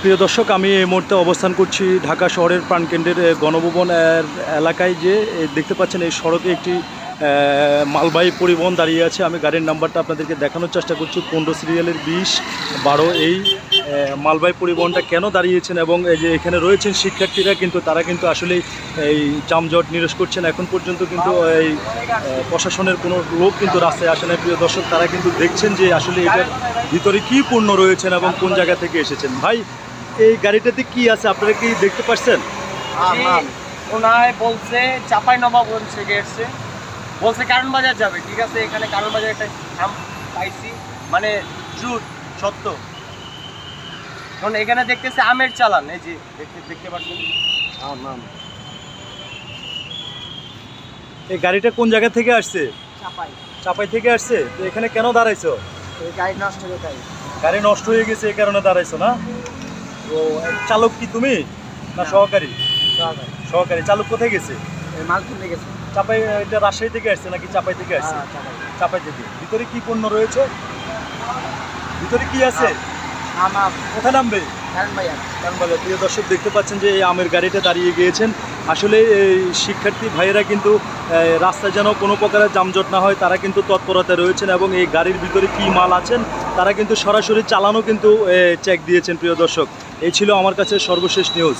প্রিয় দর্শক, আমি এই মুহূর্তে অবস্থান করছি ঢাকা শহরের প্রাণকেন্দ্রের গণভবন এলাকায় যে দেখতে পাচ্ছেন এই সড়কে একটি মালবাহী পরিবহন দাঁড়িয়ে আছে। আমি গাড়ির নাম্বারটা আপনাদেরকে দেখানোর চেষ্টা করছি। পনেরো সিরিয়ালের বিশ, বারো এই মালবাহী পরিবহনটা কেন দাঁড়িয়েছেন এবং এই যে এখানে রয়েছেন শিক্ষার্থীরা কিন্তু তারা কিন্তু আসলে এই যানজট নিরস করছেন। এখন পর্যন্ত কিন্তু এই প্রশাসনের কোনো লোক কিন্তু রাস্তায় আসে না প্রিয় দর্শক, তারা কিন্তু দেখছেন যে আসলে এটার ভিতরে কি পূর্ণ রয়েছেন এবং কোন জায়গা থেকে এসেছেন। ভাই, এই গাড়িটাতে কি আছে? আপনারা কি দেখতে পাচ্ছেন ওনায় বলছে চাপাই নবাবগঞ্জ থেকে এসছে। বলছে কারণ বাজার যাবে। ঠিক আছে, এখানে কারণ বাজার একটা পাইছি। মানে জুট, সত্য। কারণ এখানে দেখতেছে আমের চালান এই যে দেখতে দেখতে পাচ্ছেন? এই গাড়িটা কোন জায়গা থেকে আসছে? চাপাই। চাপাই থেকে আসছে? তো এখানে কেন দাঁড়াইছো? এই গাড়ি নষ্ট হয়ে যায় গাড়ি নষ্ট হয়ে গেছে এই কারণে দাঁড়াইছো না? তো চালক কি তুমি? না। সহকারী? সহকারী। চালক কোথায় গেছে? এই মাল কিনতে গেছে। চাপাই এটা রাজশাহী থেকে আসছে নাকি চাপাই থেকে আসছে? চাপাই। থেকে। ভিতরে কি পণ্য রয়েছে? ভিতরে কি আছে? আম আম কোথায় নামবে? বাজার প্রিয় দর্শক দেখতে পাচ্ছেন যে এই আমের গাড়িটা দাঁড়িয়ে গিয়েছেন। আসলে এই শিক্ষার্থী ভাইয়েরা কিন্তু রাস্তায় যেন কোনো প্রকারের যানজট না হয় তারা কিন্তু তৎপরতায় রয়েছেন এবং এই গাড়ির ভিতরে কি মাল আছেন তারা কিন্তু সরাসরি চালানো কিন্তু চেক দিয়েছেন প্রিয় দর্শক। এই ছিল আমার কাছে সর্বশেষ নিউজ